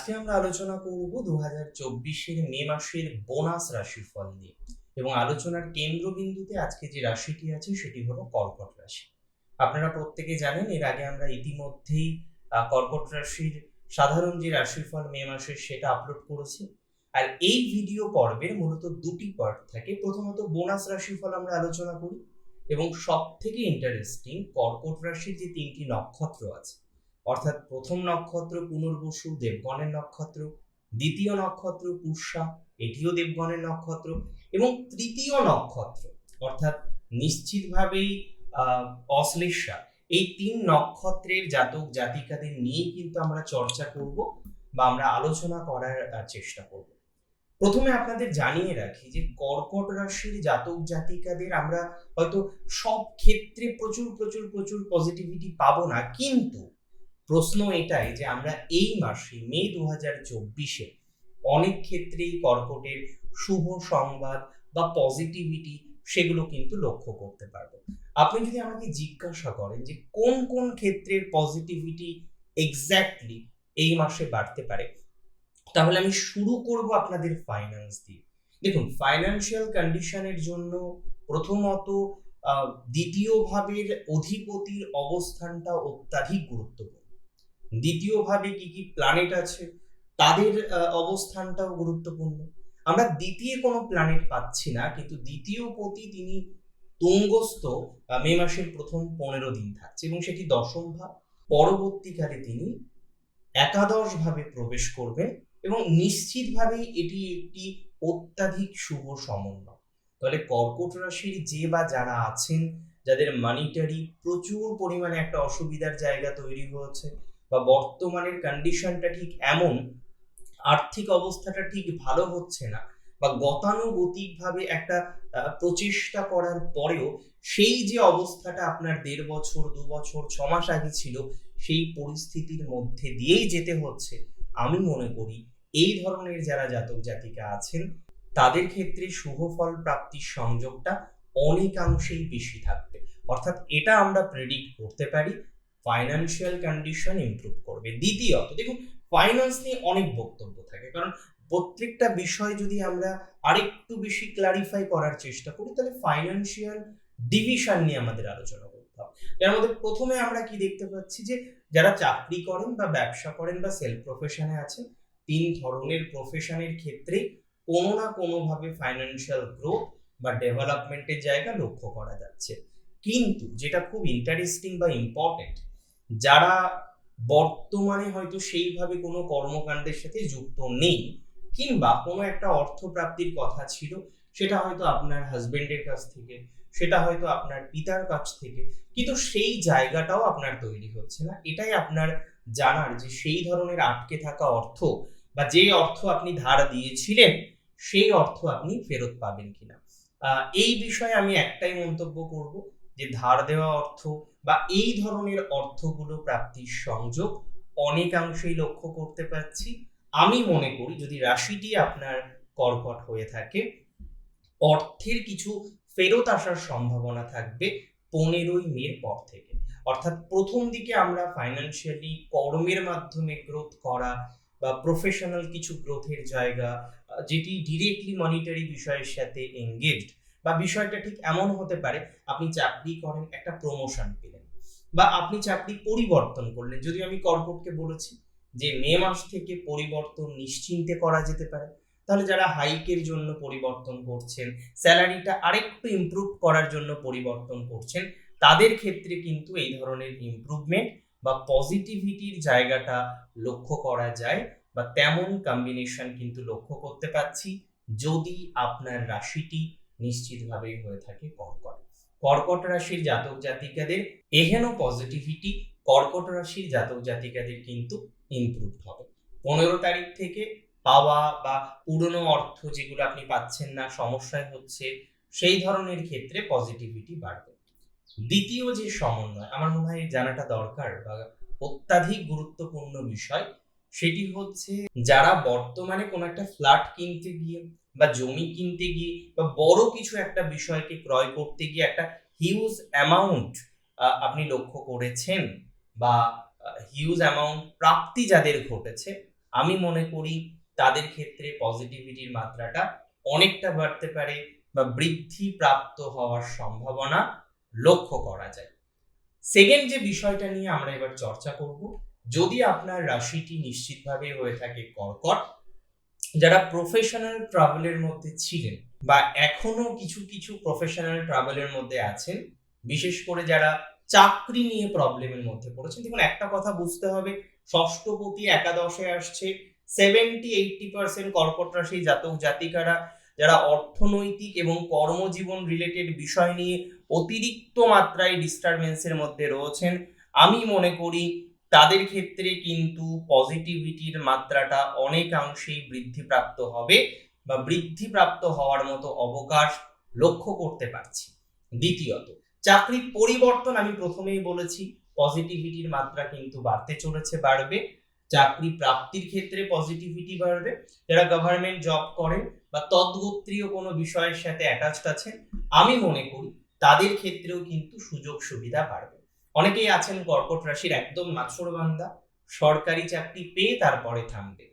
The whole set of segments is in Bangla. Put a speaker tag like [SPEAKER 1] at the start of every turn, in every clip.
[SPEAKER 1] আজকে আমরা আলোচনা করব দু হাজার চব্বিশের মে মাসের বোনাস রাশিফল নিয়ে। এবং আলোচনার কেন্দ্রবিন্দুতে আজকে যে রাশিটি আছে, সেটি হলো কর্কট রাশি। আপনারা প্রত্যেকে জানেন, এর আগে আমরা ইতিমধ্যেই কর্কট রাশির সাধারণ যে রাশিফল মে মাসের, সেটা আপলোড করেছি। আর এই ভিডিও পর্বের মূলত দুটি পার্ট থাকে। প্রথমত বোনাস রাশিফল আমরা আলোচনা করি এবং সব থেকে ইন্টারেস্টিং কর্কট রাশির যে তিনটি নক্ষত্র আছে অর্থাৎ প্রথম নক্ষত্র পুনর্বসু, দেবগণের নক্ষত্র। দ্বিতীয় নক্ষত্র পুষ্যা, এটিও দেবগণের নক্ষত্র। এবং তৃতীয় নক্ষত্র, অর্থাৎ নিশ্চিতভাবেই অশ্লেষা। এই তিন নক্ষত্রের জাতক জাতিকাদের নিয়ে কিন্তু আমরা চর্চা করব বা আমরা আলোচনা করার চেষ্টা করব। প্রথমে আপনাদের জানিয়ে রাখি যে কর্কট রাশির জাতক জাতিকাদের আমরা হয়তো সব ক্ষেত্রে প্রচুর প্রচুর প্রচুর পজিটিভিটি পাবো না। কিন্তু প্রশ্ন এটাই যে আমরা এই মাসে, মে দু হাজার চব্বিশে অনেক ক্ষেত্রেই কর্কটের শুভ সংবাদ বা পজিটিভিটি সেগুলো কিন্তু লক্ষ্য করতে পারব। আপনি যদি আমাকে জিজ্ঞাসা করেন যে কোন কোন ক্ষেত্রের পজিটিভিটি এক্স্যাক্টলি এই মাসে বাড়তে পারে, তাহলে আমি শুরু করব আপনাদের ফাইন্যান্স দিয়ে। দেখুন ফাইন্যান্সিয়াল কন্ডিশনের জন্য প্রথমত দ্বিতীয় ভাবের অধিপতির অবস্থানটা অত্যাধিক গুরুত্বপূর্ণ। দ্বিতীয় ভাবে কি কি প্ল্যানেট আছে? তাদের অবস্থানটাও গুরুত্বপূর্ণ। আমরা দ্বিতীয় কোনো প্ল্যানেট পাচ্ছি না, কিন্তু দ্বিতীয় পতি তিনি তুঙ্গস্থ মে মাসের প্রথম পনেরো দিন থাকছে এবং সেটি দশম ভাব। পরবর্তীকালে তিনি একাদশ ভাবে প্রবেশ করবেন এবং নিশ্চিতভাবেই এটি একটি অত্যাধিক শুভ সমন্বয়। তাহলে কর্কট রাশির যে বা যারা আছেন, যাদের মানিটারি প্রচুর পরিমাণে একটা অসুবিধার জায়গা তৈরি হয়েছে বা বর্তমানের কন্ডিশনটা ঠিক এমন, আর্থিক অবস্থাটা ঠিক ভালো হচ্ছে না বা গতানুগতিকভাবে একটা প্রচেষ্টা করার পরেও সেই যে অবস্থাটা আপনার দেড় বছর, দু বছর, ছ মাস আগে ছিল, সেই পরিস্থিতির মধ্যে দিয়েই যেতে হচ্ছে। আমি মনে করি এই ধরনের যারা জাতক জাতিকা আছেন, তাদের ক্ষেত্রে শুভ ফল প্রাপ্তির সংযোগটা অনেকাংশেই বেশি থাকবে। অর্থাৎ এটা আমরা প্রেডিক্ট করতে পারি। ফাইন্যান্সিয়াল কন্ডিশন ইমপ্রুভ করবে। দ্বিতীয়ত, দেখুন ফাইন্যান্স নিয়ে অনেক বক্তব্য থাকে, কারণ প্রত্যেকটা বিষয় যদি আমরা আরেকটু বেশি ক্লারিফাই করার চেষ্টা করি, তাহলে ফাইন্যান্সিয়াল ডিভিশন নিয়ে আমাদের আলোচনা করতে হবে। যার মধ্যে প্রথমে আমরা কি দেখতে পাচ্ছি যে, যারা চাকরি করেন বা ব্যবসা করেন বা সেলফ প্রফেশনে আছেন, তিন ধরনের প্রফেশনের ক্ষেত্রে কোনো না কোনোভাবে ফাইন্যান্সিয়াল গ্রোথ বা ডেভেলপমেন্টের জায়গা লক্ষ্য করা যাচ্ছে। কিন্তু যেটা খুব ইন্টারেস্টিং বা ইম্পর্টেন্ট যারা বর্তমানে হয়তো সেইভাবে কোনো কর্মকাণ্ডের সাথে যুক্ত নেই, কিংবা কোনো একটা অর্থপ্রাপ্তির কথা ছিল, সেটা হয়তো আপনার হাজবেন্ডের কাছ থেকে, সেটা হয়তো আপনার পিতার কাছ থেকে, কিন্তু সেই জায়গাটাও আপনার তৈরি হচ্ছে না। এটাই আপনার জানার যে সেই ধরনের আটকে থাকা অর্থ, বা যে অর্থ আপনি ধার দিয়েছিলেন, সেই অর্থ আপনি ফেরত পাবেন কিনা। এই বিষয়ে আমি একটাই মন্তব্য করব যে ধার দেওয়া অর্থ বা এই ধরনের অর্থগুলো প্রাপ্তির সংযোগ অনেকাংশেই লক্ষ্য করতে পারছি। আমি মনে করি যদি রাশিটি আপনার কর্কট হয়ে থাকে, অর্থের কিছু ফেরত আসার সম্ভাবনা থাকবে পনেরোই মের পর থেকে। অর্থাৎ প্রথম দিকে আমরা ফাইন্যান্সিয়ালি কর্মের মাধ্যমে গ্রোথ করা বা প্রফেশনাল কিছু গ্রোথের জায়গা, যেটি ডিরেক্টলি মনিটারি বিষয়ের সাথে এঙ্গেজড বা বিষয়টা ঠিক এমন হতে পারে, আপনি চাকরি করেন, একটা প্রমোশন পেলেন বা আপনি চাকরি পরিবর্তন করলেন। যদি আমি কর্কটকে বলেছি যে মে মাস থেকে পরিবর্তন নিশ্চিন্তে করা যেতে পারে। তাহলে যারা হাইকের জন্য পরিবর্তন করছেন স্যালারিটা আরেকটু ইমপ্রুভ করার জন্য পরিবর্তন করছেন, তাদের ক্ষেত্রে কিন্তু এই ধরনের ইমপ্রুভমেন্ট বা পজিটিভিটির জায়গাটা লক্ষ্য করা যায় বা তেমন কম্বিনেশন কিন্তু লক্ষ্য করতে পাচ্ছি যদি আপনার রাশিটি নিশ্চিতভাবেই হয়ে থাকে কর্কট। কর্কট রাশির জাতক জাতিকাদের এহেন পজিটিভিটি কর্কট রাশির জাতক জাতিকাদের কিন্তু ইমপ্রুভ হবে। পনেরো তারিখ থেকে পাওয়া বা পুরনো অর্থ যেগুলো আপনি পাচ্ছেন না, সমস্যায় হচ্ছে, সেই ধরনের ক্ষেত্রে পজিটিভিটি বাড়বে। দ্বিতীয় যে সমন্বয়, আমার মনে হয় জানাটা দরকার বা অত্যাধিক গুরুত্বপূর্ণ বিষয়, সেটি হচ্ছে যারা বর্তমানে কোনো একটা ফ্ল্যাট কিনতে গিয়ে বা জমি কিনতে গিয়ে বা বড় কিছু একটা বিষয়কে ক্রয় করতে গিয়ে একটা হিউজ অ্যামাউন্ট আপনি লক্ষ্য করেছেন বা হিউজ অ্যামাউন্ট প্রাপ্তি যাদের ঘটেছে, আমি মনে করি তাদের ক্ষেত্রে পজিটিভিটির মাত্রাটা অনেকটা বাড়তে পারে বা বৃদ্ধি প্রাপ্ত হওয়ার সম্ভাবনা লক্ষ্য করা যায়। সেকেন্ড যে বিষয়টা নিয়ে আমরা এবার চর্চা করব, যদি আপনার রাশিটি নিশ্চিতভাবে হয়ে থাকে কর্কট যারা প্রফেশনাল ট্রাভেলের মধ্যে ছিলেন বা এখনও কিছু কিছু প্রফেশনাল ট্রাভেলের মধ্যে আছেন, বিশেষ করে যারা চাকরি নিয়ে প্রবলেমের মধ্যে পড়েছেন, দেখুন একটা কথা বুঝতে হবে, ষষ্ঠপতি একাদশে আসছে সেভেন্টি এইটটি পার্সেন্ট কর্কট রাশি জাতক জাতিকারা, যারা অর্থনৈতিক এবং কর্মজীবন রিলেটেড বিষয় নিয়ে অতিরিক্ত মাত্রায় ডিস্টারবেন্সের মধ্যে রয়েছেন। আমি মনে করি তাদের ক্ষেত্রে কিন্তু পজিটিভিটির মাত্রাটা অনেকাংশেই বৃদ্ধিপ্রাপ্ত হবে বা বৃদ্ধিপ্রাপ্ত হওয়ার মতো অবকাশ লক্ষ্য করতে পারছি। দ্বিতীয়ত, চাকরির পরিবর্তন আমি প্রথমেই বলেছি পজিটিভিটির মাত্রা কিন্তু বাড়তে চলেছে, বাড়বে। চাকরি প্রাপ্তির ক্ষেত্রে পজিটিভিটি বাড়বে। যারা গভর্নমেন্ট জব করেন বা তদ্গোত্রীয় কোনো বিষয়ের সাথে অ্যাটাচড আছেন, আমি মনে করি তাদের ক্ষেত্রেও কিন্তু সুযোগ সুবিধা বাড়বে। অনেকেই আছেন কর্কট রাশির একদম নাছরবান্দা সরকারি চাকরি পেয়ে তারপরে থামবে।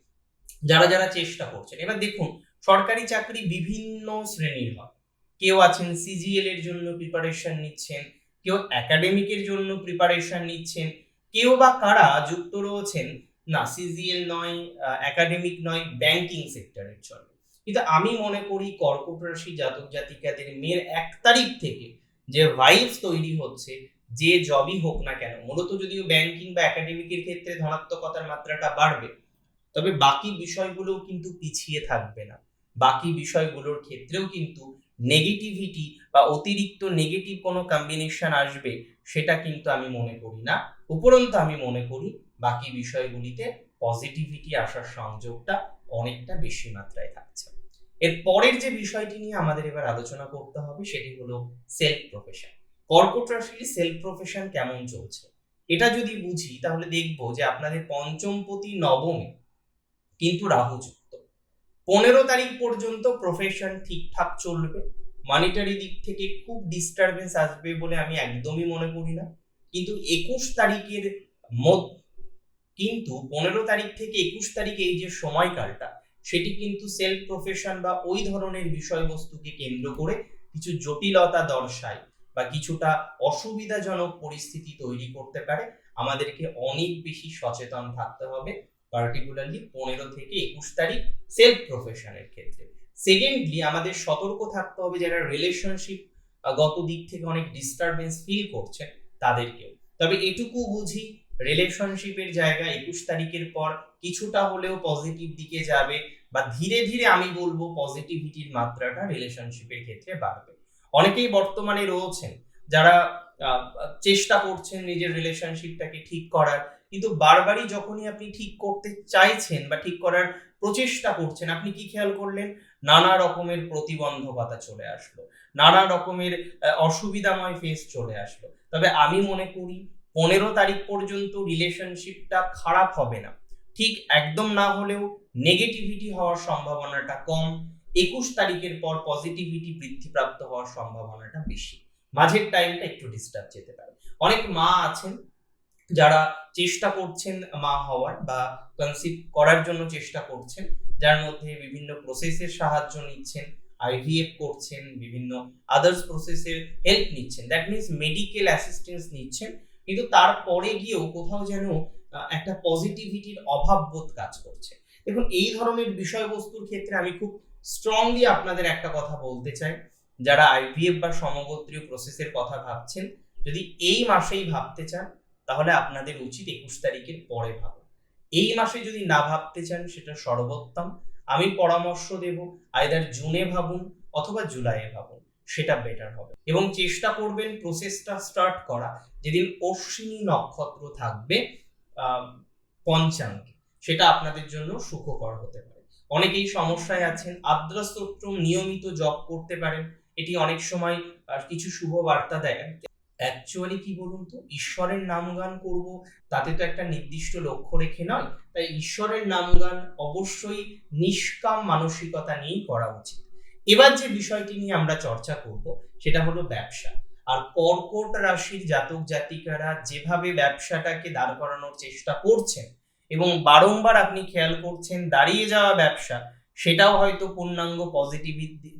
[SPEAKER 1] যারা যারা চেষ্টা করছেন, এবার দেখুন, সরকারি চাকরি বিভিন্ন শ্রেণির হয়। কেউ আছেন সিজিএল এর জন্য প্রিপারেশন নিচ্ছেন, কেউ একাডেমিকের জন্য প্রিপারেশন নিচ্ছেন, কেউ বা কারা যুক্ত রয়েছেন, না সিজিএল নয় একাডেমিক নয় ব্যাংকিং সেক্টরের জন্য। কিন্তু আমি মনে করি কর্কট রাশি জাতক জাতিকাদের মেয়ের এক তারিখ থেকে যে ভাইবস তৈরি হচ্ছে, যে জবই হোক না কেন, মূলত যদিও ব্যাংকিং বা একাডেমিকের ক্ষেত্রে ধনাত্মকতার মাত্রাটা বাড়বে, তবে বাকি বিষয়গুলোও কিন্তু পিছিয়ে থাকবে না। বাকি বিষয়গুলোর ক্ষেত্রেও কিন্তু নেগেটিভিটি বা অতিরিক্ত নেগেটিভ কোনো কম্বিনেশন আসবে, সেটা কিন্তু আমি মনে করি না। উপরন্তু আমি মনে করি, বাকি বিষয়গুলিতে পজিটিভিটি আসার সংযোগটা অনেকটা বেশি মাত্রায় থাকছে। এর পরের যে বিষয়টি নিয়ে আমাদের এবার আলোচনা করতে হবে সেটি হলো সেলফ প্রফেশন কর্কট রাশির সেলফ প্রফেশন কেমন চলছে? এটা যদি বুঝি, তাহলে দেখব যে আপনাদের পঞ্চমপতি নবমে কিন্তু রাহু যুক্ত। পনেরো তারিখ পর্যন্ত প্রফেশন ঠিকঠাক চলবে। মানিটারি দিক থেকে খুব ডিস্টারবেন্স আসবে বলে আমি একদমই মনে করি না। কিন্তু একুশ তারিখের মধ্যে কিন্তু পনেরো তারিখ থেকে একুশ তারিখে এই যে সময়কালটা সেটি কিন্তু সেলফ প্রফেশন বা ওই ধরনের বিষয়বস্তুকে কেন্দ্র করে কিছু জটিলতা দর্শায় বা কিছুটা অসুবিধাজনক পরিস্থিতি তৈরি করতে পারে। আমাদেরকে অনেক বেশি সচেতন থাকতে হবে পার্টিকুলারলি পনেরো থেকে একুশ তারিখ সেলফ প্রফেশনের ক্ষেত্রে। সেকেন্ডলি আমাদের সতর্ক থাকতে হবে যারা রিলেশনশিপ গত দিক থেকে অনেক ডিস্টারবেন্স ফিল করছেন তাদেরকেও। তবে এটুকু বুঝি রিলেশনশিপের জায়গা একুশ তারিখের পর কিছুটা হলেও পজিটিভ দিকে যাবে বা ধীরে ধীরে আমি বলব পজিটিভিটির মাত্রাটা রিলেশনশিপের ক্ষেত্রে বাড়বে। অনেকেই বর্তমানে রয়েছেন যারা চেষ্টা করছেন নিজের রিলেশনশিপটাকে ঠিক করার, কিন্তু বারবারই যখনই আপনি ঠিক করতে চাইছেন বা ঠিক করার প্রচেষ্টা করছেন, আপনি কি খেয়াল করলেন? নানা রকমের প্রতিবন্ধকতা চলে আসলো। নানা রকমের অসুবিধাময় ফেস চলে আসলো। তবে আমি মনে করি, পনেরো তারিখ পর্যন্ত রিলেশনশিপটা খারাপ হবে না। ঠিক একদম না হলেও নেগেটিভিটি হওয়ার সম্ভাবনাটা কম। একুশ তারিখের পর পজিটিভিটি বৃদ্ধিপ্রাপ্ত হওয়ার সম্ভাবনাটা বেশি। মাঝের টাইমটা একটু ডিস্টার্ব যেতে পারে। অনেক মা আছেন যারা চেষ্টা করছেন মা হওয়ার বা কনসিভ করার জন্য চেষ্টা করছেন, যার মধ্যে বিভিন্ন প্রসেসের সাহায্য নিচ্ছেন আইভিএফ করছেন, বিভিন্ন আদার্স প্রসেসের হেল্প নিচ্ছেন। দ্যাট মিনস মেডিকেল অ্যাসিস্ট্যান্স নিচ্ছেন। কিন্তু তারপরে গিয়েও কোথাও যেন একটা পজিটিভিটির অভাব বোধ কাজ করছে। দেখুন, এই ধরনের বিষয়বস্তুর ক্ষেত্রে আমি খুব স্ট্রংলি আপনাদের একটা কথা বলতে চাই। যারা আইভিএফ বা সমগোত্রীয় প্রসেসের কথা ভাবছেন, যদি এই মাসেই ভাবতে চান, তাহলে আপনাদের উচিত একুশ তারিখের পরে ভাবা এই মাসে যদি না ভাবতে চান, সেটা সর্বোত্তম। আমি পরামর্শ দেব আইদার জুনে ভাবুন অথবা জুলাইয়ে ভাবুন, সেটা বেটার হবে। এবং চেষ্টা করবেন প্রসেসটা স্টার্ট করা। যেদিন অশ্বিনী নক্ষত্র থাকবে পঞ্চাঙ্গে। সেটা আপনাদের জন্য সুখকর হতে পারে। অনেকেই সমস্যায় আছেন আদ্রাস্তোত্রম নিয়মিত জপ করতে পারেন। এটি অনেক সময় কিছু শুভ বার্তা দেয়। অ্যাকচুয়ালি কি বলুন তো? ঈশ্বরের নাম গান করব, তাতে তো একটা নির্দিষ্ট লক্ষ্য রেখে নয়। তাই ঈশ্বরের নাম গান অবশ্যই নিষ্কাম মানসিকতা নিয়েই করা উচিত। এবার যে বিষয়টি নিয়ে আমরা চর্চা করব, সেটা হলো ব্যবসা। আর কর্কট রাশির জাতক জাতিকারা যেভাবে ব্যবসাটাকে দাঁড় করানোর চেষ্টা করছেন এবং বারংবার আপনি খেয়াল করছেন দাঁড়িয়ে যাওয়া ব্যবসা, সেটাও হয়তো পূর্ণাঙ্গ পজিটিভিটি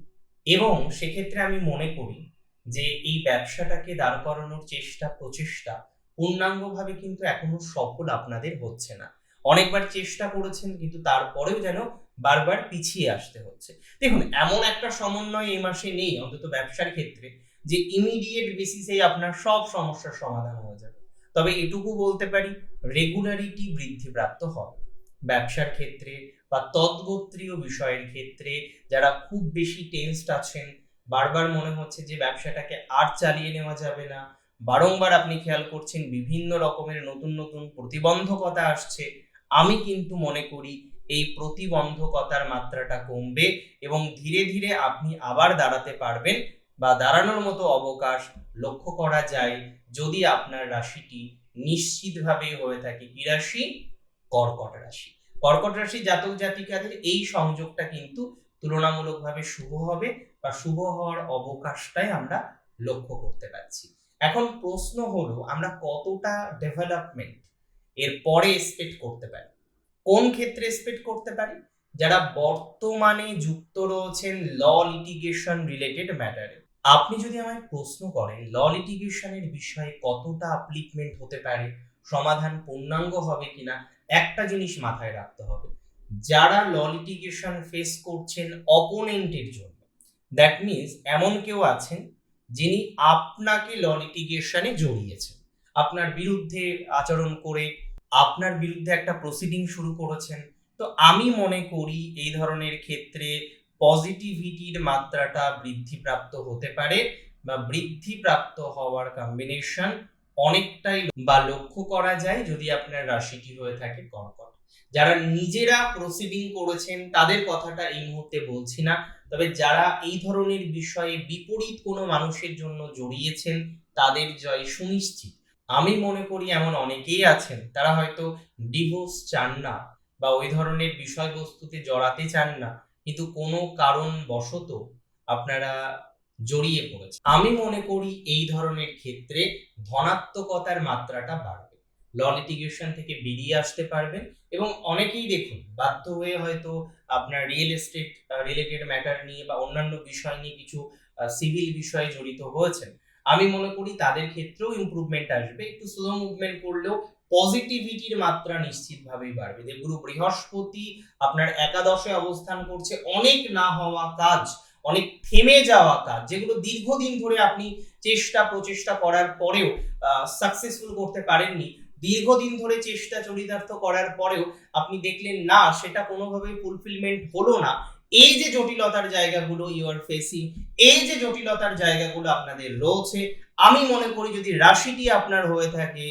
[SPEAKER 1] এবং সেক্ষেত্রে আমি মনে করি যে এই ব্যবসাটাকে দাঁড় করানোর চেষ্টা, প্রচেষ্টা পূর্ণাঙ্গভাবে কিন্তু এখনও সফল আপনাদের হচ্ছে না। অনেকবার চেষ্টা করেছেন কিন্তু তারপরেও যেন বারবার পিছিয়ে আসতে হচ্ছে। দেখুন, এমন একটা সমন্বয় এই মাসে নেই, অন্তত ব্যবসার ক্ষেত্রে। যে ইমিডিয়েট বেসিসে আপনার সব সমস্যার সমাধান হয়ে যাবে। তবে এটুকু বলতে পারি রেগুলারিটি বৃদ্ধিপ্রাপ্ত হবে। ব্যবসার ক্ষেত্রে বা তদ্গোত্রীয় বিষয়ের ক্ষেত্রে যারা খুব বেশি টেন্সড আছেন, বারবার মনে হচ্ছে যে ব্যবসাটাকে আর চালিয়ে নেওয়া যাবে না। বারংবার আপনি খেয়াল করছেন বিভিন্ন রকমের নতুন নতুন প্রতিবন্ধকতা আসছে। আমি কিন্তু মনে করি এই প্রতিবন্ধকতার মাত্রাটা কমবে এবং ধীরে ধীরে আপনি আবার দাঁড়াতে পারবেন বা দাঁড়ানোর মতো অবকাশ লক্ষ্য করা যায় যদি আপনার রাশিটি নিশ্চিতভাবে হয়ে থাকে কি রাশি? কর্কট রাশি। কর্কট রাশি জাতক জাতিকাদের এই সংযোগটা কিন্তু তুলনামূলকভাবে শুভ হবে বা শুভ হওয়ার অবকাশটাই আমরা লক্ষ্য করতে পারছি। এখন প্রশ্ন হলো, আমরা কতটা ডেভেলপমেন্ট এর পরে এক্সপেক্ট করতে পারি? কোন ক্ষেত্রে এক্সপেক্ট করতে পারি? যারা বর্তমানে যুক্ত রয়েছেন ল লিটিগেশন রিলেটেড ম্যাটারে আপনি যদি আমায় প্রশ্ন করেন ল লিটিগেশনের বিষয়ে কতটা আপলিকমেন্ট হতে পারে, সমাধান পূর্ণাঙ্গ হবে কিনা, একটা জিনিস মাথায় রাখতে হবে। যারা ল লিটিগেশন ফেস করছেন অপোনেন্টের জন্য দ্যাট মিনস এমন কেউ আছেন যিনি আপনাকে ল লিটিগেশনে জড়িয়েছেন। আপনার বিরুদ্ধে আচরণ করে, আপনার বিরুদ্ধে একটা প্রসিডিং শুরু করেছেন। তো আমি মনে করি এই ধরনের ক্ষেত্রে পজিটিভিটির মাত্রাটা বৃদ্ধিপ্রাপ্ত হতে পারে বা বৃদ্ধিপ্রাপ্ত হওয়ার কম্বিনেশন অনেকটাই বা লক্ষ্য করা যায় যদি আপনার রাশিটি হয়ে থাকে কর্কট। যারা নিজেরা প্রসিডিং করেছেন, তাদের কথাটা এই মুহূর্তে বলছি না। তবে যারা এই ধরনের বিষয়ে বিপরীত কোনো মানুষের জন্য জড়িয়েছেন, তাদের জয় সুনিশ্চিত। আমি মনে করি এমন অনেকেই আছেন, তারা হয়তো ডিভোর্স চান না বা ওই ধরনের বিষয়বস্তুতে জড়াতে চান না। কিন্তু কোনো কারণ বশত আপনারা জড়িয়ে পড়েছে আমি মনে করি এই ধরনের ক্ষেত্রে ধনাত্মকতার মাত্রাটা বাড়বে। ল লিটিগেশন থেকে বেরিয়ে আসতে পারবেন এবং অনেকেই দেখুন, বাধ্য হয়ে হয়তো আপনার রিয়েল এস্টেট রিলেটেড ম্যাটার নিয়ে বা অন্যান্য বিষয় নিয়ে কিছু সিভিল বিষয়ে জড়িত হয়েছেন। আমি মনে করি তাদের ক্ষেত্রেও ইমপ্রুভমেন্ট আসবে। একটু স্লো মুভমেন্ট করলেও পজিটিভিটির মাত্রা নিশ্চিতভাবেই বাড়বে। দেবগুরু বৃহস্পতি আপনার একাদশে অবস্থান করছে, অনেক না হওয়া কাজ, অনেক থেমে যাওয়া কাজ, যেগুলো দীর্ঘদিন ধরে আপনি চেষ্টা, প্রচেষ্টা করার পরেও সাকসেসফুল করতে পারেননি। দীর্ঘদিন ধরে চেষ্টা চরিতার্থ করার পরেও আপনি দেখলেন, না, সেটা কোনোভাবেই ফুলফিলমেন্ট হলো না। এই যে জটিলতার জায়গাগুলো ইউ আর ফেসিং এই যে জটিলতার জায়গাগুলো আপনাদের রয়েছে, আমি মনে করি যদি রাশিটি আপনার হয়ে থাকে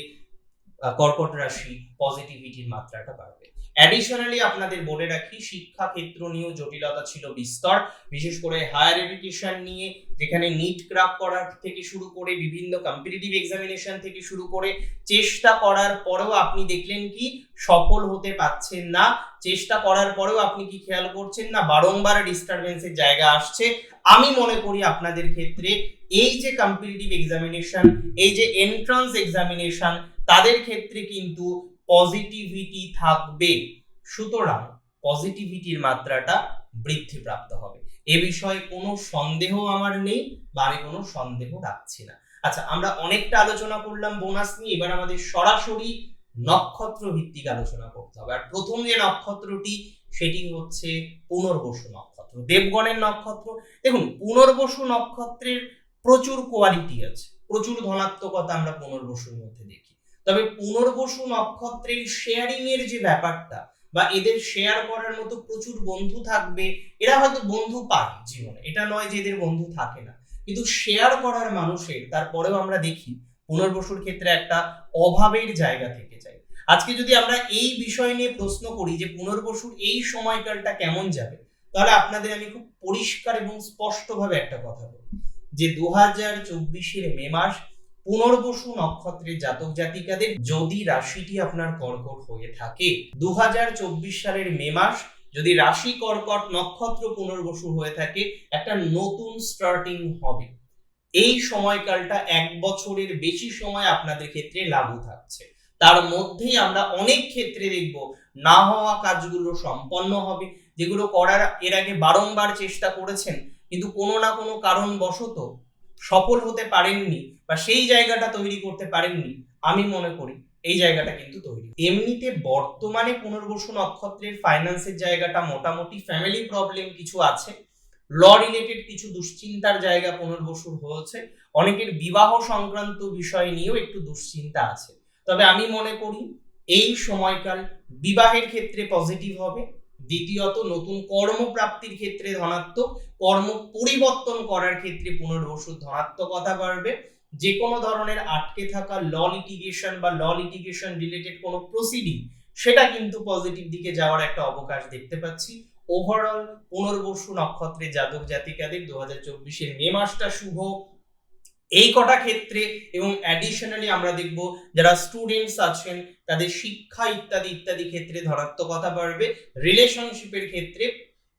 [SPEAKER 1] কর্কট রাশি পজিটিভিটির মাত্রাটা বাড়বে। অ্যাডিশনালি আপনাদের বলে রাখি শিক্ষা ক্ষেত্র নিয়েও জটিলতা ছিল বিস্তর। বিশেষ করে হায়ার এডুকেশন নিয়ে, যেখানে নিট ক্রাক করার থেকে শুরু করে, বিভিন্ন কম্পিটিটিভ এক্সামিনেশন থেকে শুরু করে, চেষ্টা করার পরেও আপনি দেখলেন কি, সফল হতে পাচ্ছেন না। চেষ্টা করার পরেও আপনি কি খেয়াল করছেন না, বারংবার ডিস্টারবেন্সের জায়গা আসছে। আমি মনে করি আপনাদের ক্ষেত্রে এই যে কম্পিটিটিভ এক্সামিনেশন এই যে এন্ট্রান্স এক্সামিনেশন তাদের ক্ষেত্রে কিন্তু পজিটিভিটি থাকবে। সুতরাং পজিটিভিটির মাত্রাটা বৃদ্ধিপ্রাপ্ত হবে। এ বিষয়ে কোনো সন্দেহ আমার নেই বা আমি কোনো সন্দেহ রাখছি না। আচ্ছা আমরা অনেকটা আলোচনা করলাম বোনাস নিয়ে, এবার আমাদের সরাসরি নক্ষত্র ভিত্তিক আলোচনা করতে হবে। আর প্রথম যে নক্ষত্রটি, সেটি হচ্ছে পুনর্বসু নক্ষত্র। দেবগণের নক্ষত্র। দেখুন, পুনর্বসু নক্ষত্রের প্রচুর কোয়ালিটি আছে। প্রচুর ধনাত্মকতা আমরা পুনর্বসুর মধ্যে দেখি। তবে পুনর্বসু নক্ষত্রের শেয়ারিং এর যে ব্যাপারটা বা এদের শেয়ার করার মতো প্রচুর বন্ধু থাকবে, এরা হয়তো বন্ধু পায় জীবনে। এটা নয় যে এদের বন্ধু থাকে না। কিন্তু শেয়ার করার মানুষের, তারপরেও আমরা দেখি পুনর্বসুর ক্ষেত্রে একটা অভাবের জায়গা থেকে যায়। আজকে যদি আমরা এই বিষয় নিয়ে প্রশ্ন করি যে পুনর্বসুর এই সময়কালটা কেমন যাবে, তাহলে আপনাদের আমি খুব পরিষ্কার এবং স্পষ্টভাবে একটা কথা বলি। যে দু হাজার চব্বিশের মে মাস পুনর্বসু নক্ষত্রের জাতক জাতিকাদের যদি রাশিটি আপনার কর্কট হয়ে থাকে দু হাজার চব্বিশ সালের মে মাস যদি রাশি কর্কট নক্ষত্র পুনর্বসু হয়ে থাকে, একটা নতুন স্টার্টিং হবে। এই সময়কালটা এক বছরের বেশি সময় আপনাদের ক্ষেত্রে লাগু থাকছে। তার মধ্যেই আমরা অনেক ক্ষেত্রে দেখব, না হওয়া কাজগুলো সম্পন্ন হবে, যেগুলো করার এর আগে বারংবার চেষ্টা করেছেন, কিন্তু কোনো না কোনো কারণবশত সফল হতে পারেননি বা সেই জায়গাটা তৈরি করতে পারেননি, আমি মনে করি এই জায়গাটা কিন্তু তৈরি। এমনিতে বর্তমানে পুনর্বসু নক্ষত্রের ফাইন্যান্সের জায়গাটা মোটামুটি ফ্যামিলি প্রবলেম কিছু আছে ল রিলেটেড কিছু দুশ্চিন্তার জায়গা পুনর্বসুর হয়েছে, অনেকের বিবাহ সংক্রান্ত বিষয় নিয়েও একটু দুশ্চিন্তা আছে। তবে আমি মনে করি এই সময়কাল বিবাহের ক্ষেত্রে পজিটিভ হবে দ্বিতীয়ত নতুন কর্মপ্রাপ্তির ক্ষেত্রে ধনাত্মক, কর্ম পরিবর্তন করার ক্ষেত্রে পুনর্বসুর ধনাত্মকতা বাড়বে। যে কোনো ধরনের আটকে থাকা ল লিটিগেশন বা ল লিটিগেশন রিলেটেড কোনো প্রসিডিং সেটা কিন্তু পজিটিভ দিকে যাওয়ার একটা অবকাশ দেখতে পাচ্ছি। ওভারঅল পুনর্বসু নক্ষত্রের জাতক জাতিকাদের দু হাজার চব্বিশের মে মাসটা শুভ এই কটা ক্ষেত্রে এবং অ্যাডিশনালি আমরা দেখব যারা স্টুডেন্টস আছেন, তাদের শিক্ষা ইত্যাদি ইত্যাদি ক্ষেত্রে ধনাত্মকতা বাড়বে। রিলেশনশিপের ক্ষেত্রে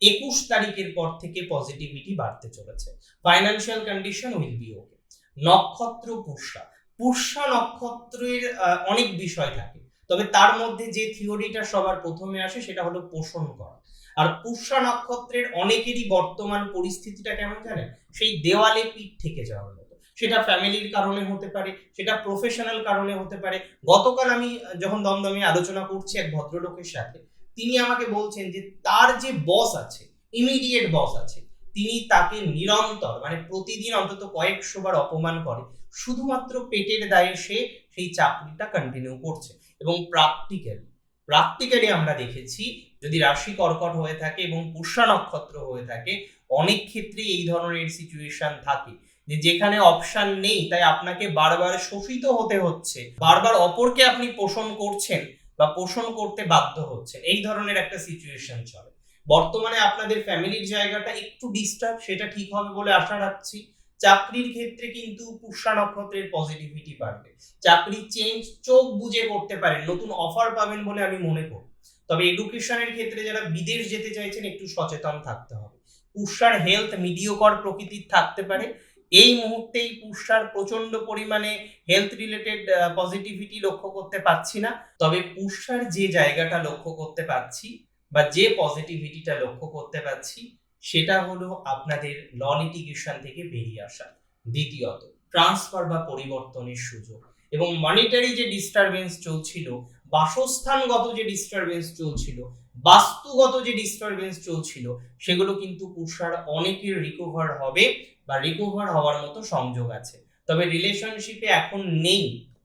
[SPEAKER 1] একুশ তারিখের পর থেকে পজিটিভিটি বাড়তে চলেছে। Financial condition will be okay নক্ষত্র পুষ্যা। পুষ্যা নক্ষত্রের অনেক বিষয় থাকে। তবে তার মধ্যে যে থিওরিটা সবার প্রথমে আসে সেটা হলো পোষণ করা। আর পুষ্যা নক্ষত্রের অনেকেরই বর্তমান পরিস্থিতিটা কেমন জানেন? সেই দেওয়ালে পিঠ থেকে যাওয়া সেটা ফ্যামিলির কারণে হতে পারে, সেটা প্রফেশনাল কারণে হতে পারে। গতকাল আমি যখন দমদমে আলোচনা করছি এক ভদ্রলোকের সাথে, তিনি আমাকে বলছেন যে তার যে বস আছে ইমিডিয়েট বস আছে, তিনি তাকে নিরন্তর মানে প্রতিদিন অন্তত কয়েকশো বার অপমান করে। শুধুমাত্র পেটের দায়ে সে সেই চাকরিটা কন্টিনিউ করছে। এবং প্র্যাকটিক্যালি প্র্যাকটিক্যালি আমরা দেখেছি, যদি রাশি কর্কট হয়ে থাকে এবং পুষ্যা নক্ষত্র হয়ে থাকে, অনেক ক্ষেত্রে এই ধরনের সিচুয়েশন থাকে। যে যেখানে অপশন নেই, তাই আপনাকে বারবার শোষিত হতে হচ্ছে। বারবার অপরকে আপনি পোষণ করছেন বা পোষণ করতে বাধ্য হচ্ছেন। এই ধরনের একটা সিচুয়েশন চলে। বর্তমানে আপনাদের ফ্যামিলির জায়গাটা একটু ডিস্টার্ব সেটা ঠিক হবে বলে আশা রাখছি। চাকরির ক্ষেত্রে কিন্তু পুষ্যা নক্ষত্রের পজিটিভিটি বাড়বে। চাকরি চেঞ্জ চোখ বুঝে করতে পারেন, নতুন অফার পাবেন বলে আমি মনে করি। তবে এডুকেশনের ক্ষেত্রে যারা বিদেশ যেতে চাইছেন, একটু সচেতন থাকতে হবে। পুষ্যার হেলথ মিডিওকর প্রকৃতির থাকতে পারে। এই মুহূর্তেই পুষ্যার প্রচণ্ড পরিমাণে হেলথ রিলেটেড পজিটিভিটি লক্ষ্য করতে পারছি না। তবে পুষ্যার যে জায়গাটা লক্ষ্য করতে পারছি বা যে পজিটিভিটিটা লক্ষ্য করতে পারছি, সেটা হলো আপনাদের ল লিটিগেশন থেকে বেরিয়ে আসা। দ্বিতীয়ত ট্রান্সফার বা পরিবর্তনের সুযোগ এবং মনিটারি যে ডিস্টারবেন্স চলছিল, বাসস্থানগত যে ডিস্টারবেন্স চলছিল, বাস্তুগত যে ডিস্টারবেন্স চলছিল, সেগুলো কিন্তু পুষার অনেকের রিকভার হবে। বা রিকভার হওয়ার মতো সংযোগ আছে। তবে রিলেশনশিপে এখন নেই।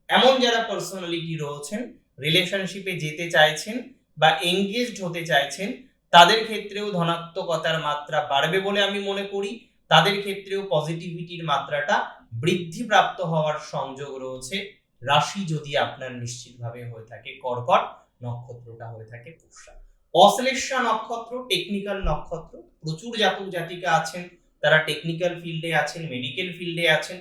[SPEAKER 1] এমন যারা পার্সোনালিটি রয়েছেন রিলেশনশিপে যেতে চাইছেন বা এঙ্গেজড হতে চাইছেন, তাদের ক্ষেত্রেও ধনাত্মকতার মাত্রা বাড়বে বলে আমি মনে করি। তাদের ক্ষেত্রেও পজিটিভিটির মাত্রাটা বৃদ্ধিপ্রাপ্ত হওয়ার সংযোগ রয়েছে। রাশি যদি আপনার নিশ্চিতভাবে হয়ে থাকে কর্কট, নক্ষত্রটা হয়ে থাকে পুষা অশ্লেষা নক্ষত্র টেকনিক্যাল নক্ষত্র, প্রচুর জাতক জাতিকা আছেন। তারা টেকনিক্যাল ফিল্ডে আছেন মেডিকেল ফিল্ডে আছেন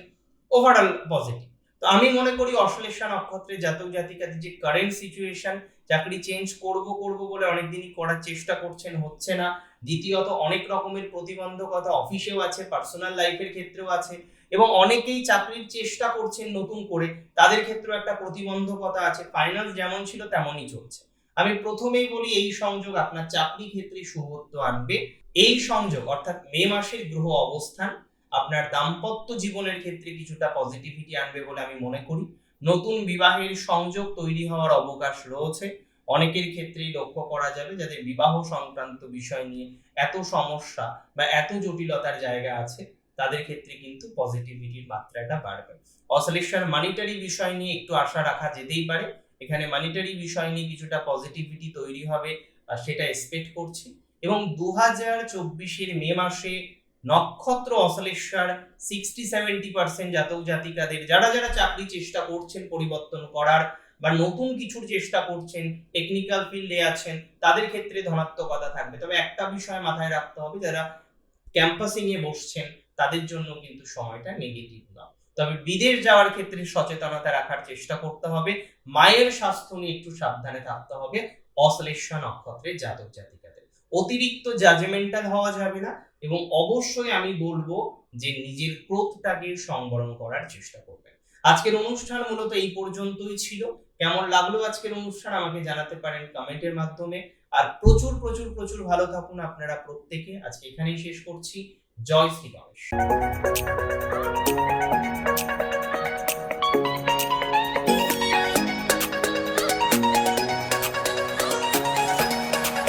[SPEAKER 1] ওভারঅল পজিটিভ তো আমি মনে করি অশ্লেষা নক্ষত্রের জাতক জাতিকাদের যে কারেন্ট সিচুয়েশন চাকরি চেঞ্জ করব করব বলে অনেকদিনই করার চেষ্টা করছেন, হচ্ছে না। দ্বিতীয়ত, অনেক রকমের প্রতিবন্ধকতা অফিসেও আছে পার্সোনাল লাইফের ক্ষেত্রেও আছে এবং অনেকেই চাকরির চেষ্টা করছেন নতুন করে। তাদের ক্ষেত্রেও একটা প্রতিবন্ধকতা আছে ফাইনাল যেমন ছিল তেমনই চলছে। আমি প্রথমেই বলি এই সংযোগ আপনার চাকরি ক্ষেত্রে শুভত্ব আনবে। এই সংযোগ, অর্থাৎ মে মাসের গ্রহ অবস্থান, আপনার দাম্পত্য জীবনের ক্ষেত্রে কিছুটা পজিটিভিটি আনবে বলে আমি মনে করি। নতুন বিবাহের সংযোগ তৈরি হওয়ার অবকাশ রয়েছে। অনেকের ক্ষেত্রেই লক্ষ্য করা যাবে যাদের বিবাহ সংক্রান্ত বিষয় নিয়ে এত সমস্যা বা এত জটিলতার জায়গা আছে, তাদের ক্ষেত্রে কিন্তু পজিটিভিটির মাত্রাটা বাড়বে। অসলেশন মানিটারি বিষয় নিয়ে একটু আশা রাখা যেতেই পারে। এখানে মানিটারি বিষয় নিয়ে কিছুটা পজিটিভিটি তৈরি হবে সেটা এক্সপেক্ট করছি। এবং দু হাজার চব্বিশের মে মাসে নক্ষত্র অসলেশ্বর সিক্সটি সেভেন্টি পার্সেন্ট জাতক জাতিকাদের যারা যারা চাকরি চেষ্টা করছেন পরিবর্তন করার বা নতুন কিছুর চেষ্টা করছেন টেকনিক্যাল ফিল্ডে আছেন, তাদের ক্ষেত্রে ধনাত্মকতা থাকবে। তবে একটা বিষয় মাথায় রাখতে হবে, যারা ক্যাম্পাসিং এ বসছেন, তাদের জন্য কিন্তু সময়টা নেগেটিভ না। তবে বিদেশ যাওয়ার ক্ষেত্রে সচেতনতা রাখার চেষ্টা করতে হবে। মায়ের স্বাস্থ্য নিয়ে একটু সাবধানে থাকতে হবে। অশ্লেষা নক্ষত্রের জাতক জাতিকাদের অতিরিক্ত জাজমেন্টাল হওয়া যাবে না এবং অবশ্যই আমি বলব যে নিজের ক্রোধটাকে সংবরণ করার চেষ্টা করবেন। আজকের অনুষ্ঠান মূলত এই পর্যন্তই ছিল। কেমন লাগল আজকের অনুষ্ঠান আমাকে জানাতে পারেন কমেন্টের মাধ্যমে। আর প্রচুর প্রচুর প্রচুর ভালো থাকুন আপনারা প্রত্যেকে। আজকে এখানেই শেষ করছি। জয় শ্রী গণেশ।